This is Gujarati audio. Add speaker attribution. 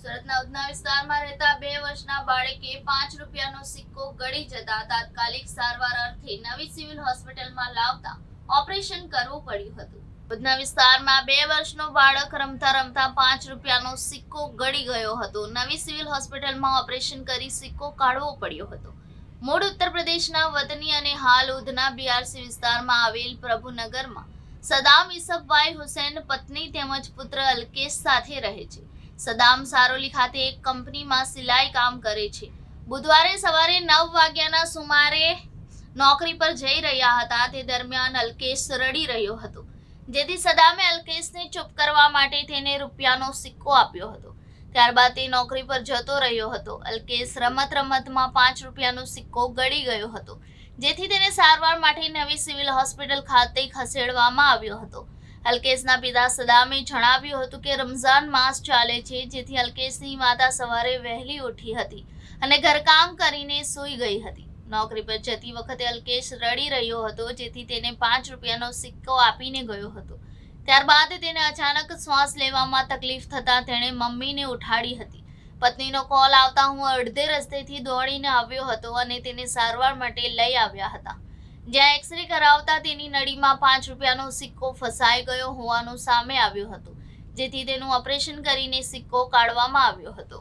Speaker 1: સુરતના ઉધના વિસ્તારમાં રહેતા બે વર્ષના બાળકે પાંચ રૂપિયાનો સિક્કો ગળી જતા તાત્કાલિક સારવાર અર્થે નવી સિવિલ હોસ્પિટલમાં લાવતા ઓપરેશન કરવું પડ્યું હતું. ઉધના વિસ્તારમાં બે વર્ષનો બાળક રમતા રમતા પાંચ રૂપિયાનો સિક્કો ગળી ગયો હતો. નવી સિવિલ હોસ્પિટલમાં ઓપરેશન કરી સિક્કો કાઢવો પડ્યો હતો. મૂળ ઉત્તર પ્રદેશના વતની અને હાલ ઉધના બીઆરસી વિસ્તારમાં આવેલ પ્રભુનગરમાં સદામ ઈસફભાઈ હુસેન પત્ની તેમજ પુત્ર અલ્કેશ સાથે રહે છે. સદામ સારોલી ખાતે એક કંપનીમાં સિલાઈ કામ કરે છે. બુધવારે સવારે નવ વાગ્યાના સુમારે નોકરી પર જઈ રહ્યા હતા. તે દરમિયાન અલ્કેશ રડી રહ્યો હતો. જેથી સદામે અલ્કેશને ચૂપ કરવા માટે તેને રૂપિયાનો સિક્કો આપ્યો હતો. ત્યારબાદ તે નોકરી પર જતો રહ્યો હતો. અલ્કેશ રમત રમતમાં પાંચ રૂપિયાનો સિક્કો ગળી ગયો હતો. જેથી તેને સારવાર માટે નવી સિવિલ હોસ્પિટલ ખાતે ખસેડવામાં આવ્યો હતો. અલ્કેશના પિતા સદામે જણાવ્યું હતું કે રમઝાન માસ ચાલે છે, જેથી અલ્કેશની માતા સવારે વહેલી ઉઠી હતી અને ઘરકામ કરીને સૂઈ ગઈ હતી. નોકરી પર જતી વખતે અલ્કેશ રડી રહ્યો હતો, જેથી તેને પાંચ રૂપિયાનો સિક્કો આપીને ગયો હતો. ત્યારબાદ તેને અચાનક શ્વાસ લેવામાં તકલીફ થતાં તેણે મમ્મીને ઉઠાડી હતી. પત્નીનો કોલ આવતા હું અડધે રસ્તેથી દોડીને આવ્યો હતો અને તેને સારવાર માટે લઈ આવ્યા હતા. જ્યાં એક્સરે કરાવતા તેની નળીમાં પાંચ રૂપિયાનો સિક્કો ફસાઈ ગયો હોવાનું સામે આવ્યું હતું. જેથી તેનું ઓપરેશન કરીને સિક્કો કાઢવામાં આવ્યો હતો.